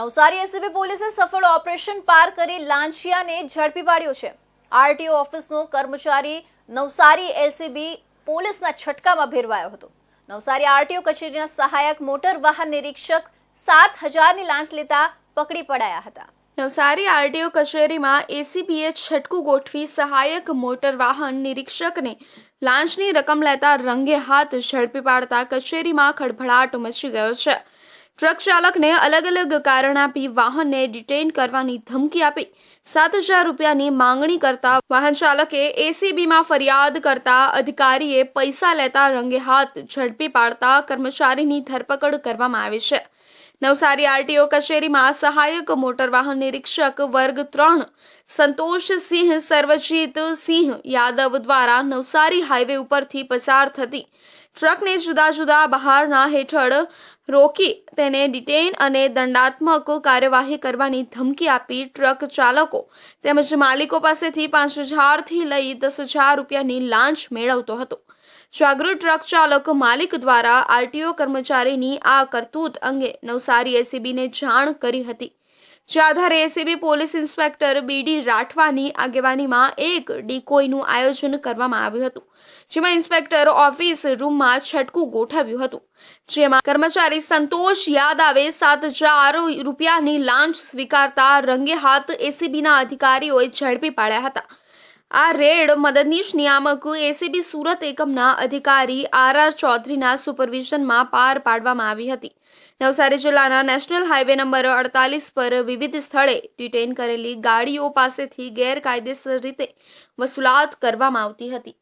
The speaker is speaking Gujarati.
નવસારી એસીબી પોલીસે સફળ ઓપરેશન પાર કરી લાંચિયાને ઝડપી પાડ્યો છે. આરટીઓ ઓફિસનો કર્મચારી નવસારી એલસીબી પોલીસના છટકામાં ભેરવાયો હતો. નવસારી આરટીઓ કચેરીના સહાયક મોટર વાહન નિરીક્ષક સાત હજારની લાંચ લેતા પકડી પડાયા હતા. નવસારી આરટીઓ કચેરીમાં એસીબીએ છટકું ગોઠવી સહાયક મોટર વાહન નિરીક્ષકને લાંચની રકમ લેતા રંગે હાથ ઝડપી પાડતા કચેરીમાં ખળભળાટ મચી ગયો છે. ટ્રક ચાલકને અલગ અલગ કારણ આપી વાહનને ડિટેઇન કરવાની ધમકી આપી. સાત હજાર રૂપિયાની માંગણી કરતા વાહન ચાલકે એસીબીમાં ફરિયાદ કરતા અધિકારીએ પૈસા લેતા રંગે હાથ ઝડપી પાડતા કર્મચારીની ધરપકડ કરવામાં આવી છે. નવસારી આરટીઓ કચેરીમાં સહાયક મોટર વાહન નિરીક્ષક વર્ગ ત્રણ સંતોષસિંહ સર્વજીત સિંહ યાદવ દ્વારા નવસારી હાઈવે ઉપરથી પસાર થતી ટ્રકને જુદા જુદા બહારના હેઠળ રોકી તેને ડિટેઇન અને દંડાત્મક કાર્યવાહી કરવાની ધમકી આપી ટ્રક ચાલકો તેમજ માલિકો પાસેથી પાંચ હજારથી લઈ દસ હજાર રૂપિયાની લાંચ મેળવતો હતો. જાગૃત ટ્રક ચાલક માલિક દ્વારા આરટીઓ કર્મચારીની આ કરતૂત અંગે નવસારી એસીબીને જાણ કરી હતી. જે આધારે એસીબી પોલીસ ઇન્સ્પેક્ટર બીડી રાઠવાની આગેવાનીમાં એક ડીકોઈનું આયોજન કરવામાં આવ્યું હતું, જેમાં ઇન્સ્પેક્ટર ઓફિસ રૂમમાં છટકું ગોઠવ્યું હતું. જેમાં કર્મચારી સંતોષ યાદવે સાત હજાર રૂપિયાની લાંચ સ્વીકારતા રંગે હાથ એસીબીના અધિકારીઓએ ઝડપી પાડ્યા હતા. આ રેડ મદદનીશ નિયામક એસીબી સુરત એકમના અધિકારી આર આર ચૌધરીના સુપરવિઝનમાં પાર પાડવામાં આવી હતી. નવસારી જિલ્લાના નેશનલ હાઈવે નંબર અડતાલીસ પર વિવિધ સ્થળે ડિટેન કરેલી ગાડીઓ પાસેથી ગેરકાયદેસર રીતે વસૂલાત કરવામાં આવતી હતી.